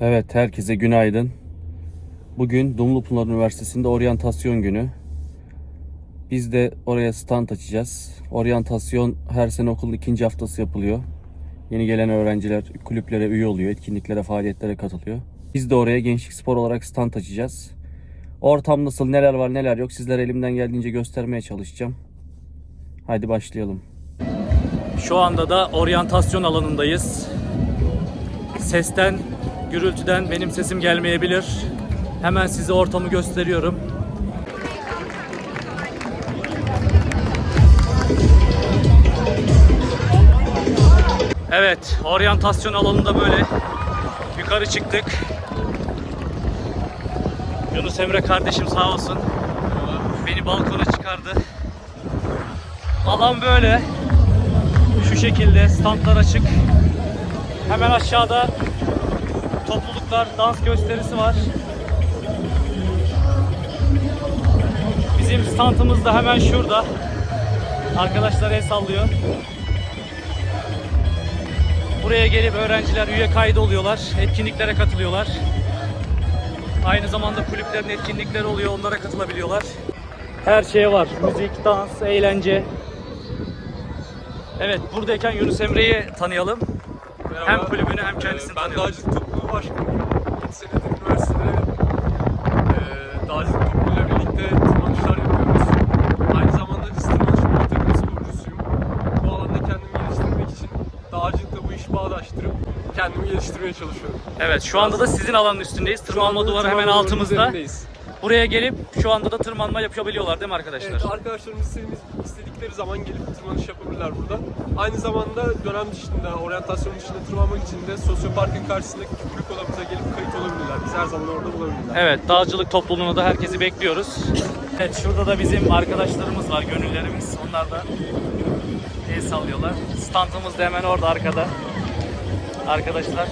Evet, herkese günaydın. Bugün Dumlupınar Üniversitesi'nde oryantasyon günü. Biz de oraya stand açacağız. Oryantasyon her sene okulun ikinci haftası yapılıyor. Yeni gelen öğrenciler kulüplere üye oluyor, etkinliklere, faaliyetlere katılıyor. Biz de oraya gençlik spor olarak stand açacağız. Ortam nasıl, neler var neler yok sizlere elimden geldiğince göstermeye çalışacağım. Haydi başlayalım. Şu anda da oryantasyon alanındayız. Sesten, gürültüden benim sesim gelmeyebilir. Hemen size ortamı gösteriyorum. Evet, oryantasyon alanında böyle yukarı çıktık. Yunus Emre kardeşim sağ olsun. Beni balkona çıkardı. Alan böyle. Şu şekilde standlar açık. Hemen aşağıda topluluklar, dans gösterisi var. Bizim standımız da hemen şurada. Arkadaşlar el sallıyor. Buraya gelip öğrenciler üye kaydı oluyorlar, etkinliklere katılıyorlar. Aynı zamanda kulüplerin etkinlikleri oluyor, onlara katılabiliyorlar. Her şey var. Müzik, dans, eğlence. Evet, buradayken Yunus Emre'yi tanıyalım. Merhaba. Hem kulübünü hem kendisini Ee, Ben tanıyalım. Dağcılık Topluluğu Başkanıyım. 7 senedir üniversitede e, Dağcılık Topluluğu'yla birlikte tırmanışlar yapıyoruz. Aynı zamanda biz tırmanış milli takım sporcusuyum. Bu alanda kendimi geliştirmek için dağcılıkla bu işi bağdaştırıp kendimi geliştirmeye çalışıyorum. Evet, şu anda da sizin alanın üstündeyiz. Tırmanma duvarı hemen altımızda. Buraya gelip şu anda da tırmanma yapabiliyorlar değil mi arkadaşlar? Evet, arkadaşlarımız istediğimiz, istedikleri zaman gelip tırmanış yapabilirler burada. Aynı zamanda dönem dışında, oryantasyon dışında tırmanmak için de Sosyopark'ın karşısındaki kulüp odamıza gelip kayıt olabilirler. Biz her zaman orada bulabilirler. Evet, dağcılık topluluğuna da herkesi bekliyoruz. Evet, şurada da bizim arkadaşlarımız var, gönüllerimiz. Onlar da el sallıyorlar. Standımız da hemen orada arkada. Arkadaşlar,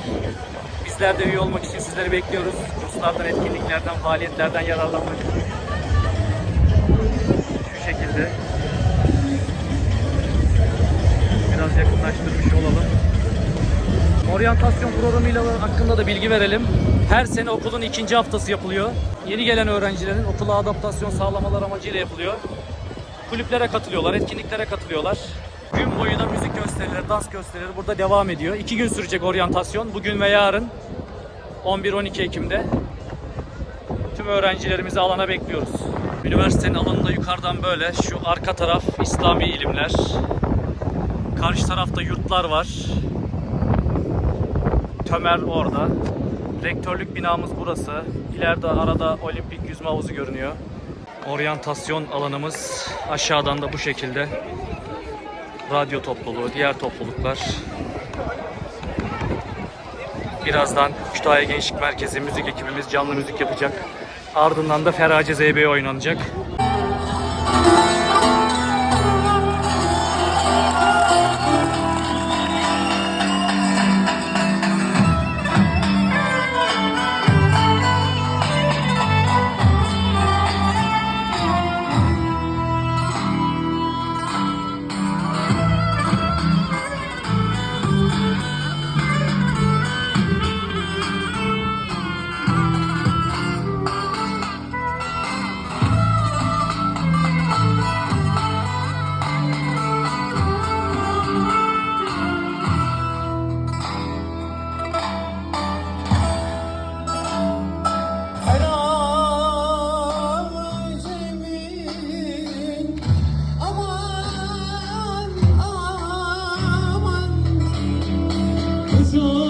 bizler de üye olmak için sizleri bekliyoruz. Kurslardan, etkinliklerden, faaliyetlerden yararlanmak. Şu şekilde. Biraz yakınlaştırmış olalım. Oryantasyon programıyla hakkında da bilgi verelim. Her sene okulun ikinci haftası yapılıyor. Yeni gelen öğrencilerin okula adaptasyon sağlamalar amacıyla yapılıyor. Kulüplere katılıyorlar, etkinliklere katılıyorlar. Gün boyu da müzik gösterileri, dans gösterileri burada devam ediyor. İki gün sürecek oryantasyon. Bugün ve yarın 11-12 Ekim'de. Tüm öğrencilerimizi alana bekliyoruz. Üniversitenin alanında yukarıdan böyle. Şu arka taraf İslami ilimler. Karşı tarafta yurtlar var. Tömer orada. Rektörlük binamız burası. İleride arada olimpik yüzme havuzu görünüyor. Oryantasyon alanımız aşağıdan da bu şekilde. Radyo topluluğu, diğer topluluklar. Birazdan Kütahya Gençlik Merkezi müzik ekibimiz canlı müzik yapacak. Ardından da Ferace ZB oynanacak. Jesus.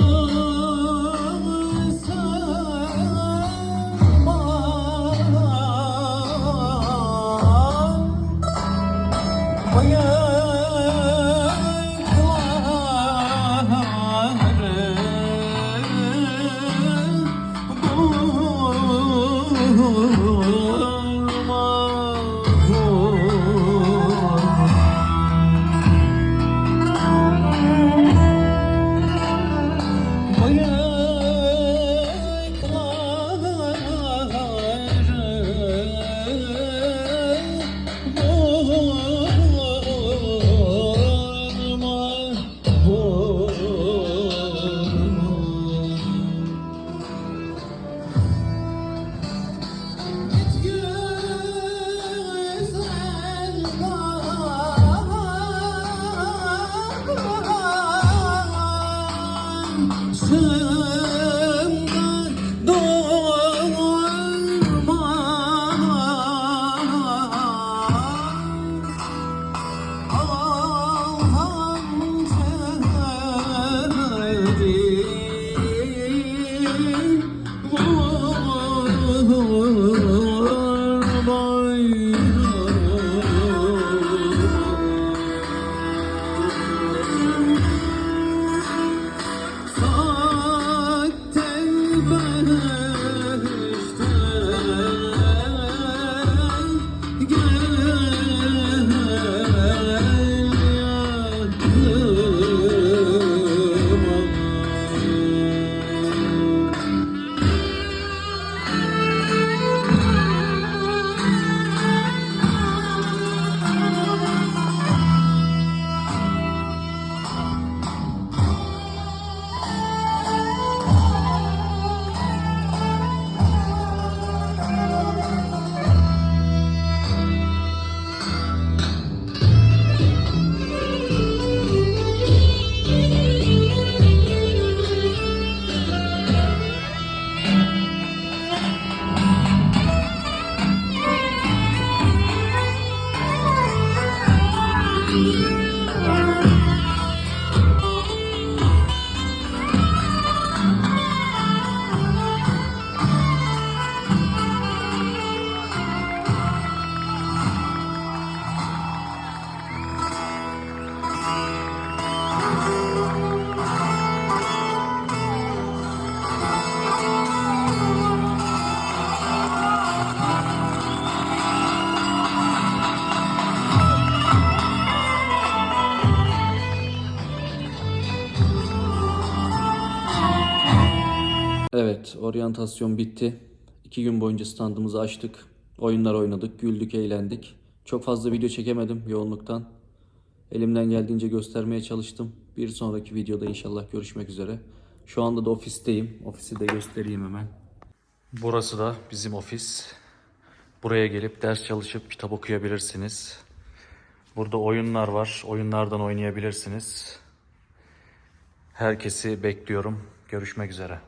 Evet, oryantasyon bitti. İki gün boyunca standımızı açtık. Oyunlar oynadık, güldük, eğlendik. Çok fazla video çekemedim yoğunluktan. Elimden geldiğince göstermeye çalıştım. Bir sonraki videoda inşallah görüşmek üzere. Şu anda da ofisteyim. Ofisi de göstereyim hemen. Burası da bizim ofis. Buraya gelip ders çalışıp kitap okuyabilirsiniz. Burada oyunlar var. Oyunlardan oynayabilirsiniz. Herkesi bekliyorum. Görüşmek üzere.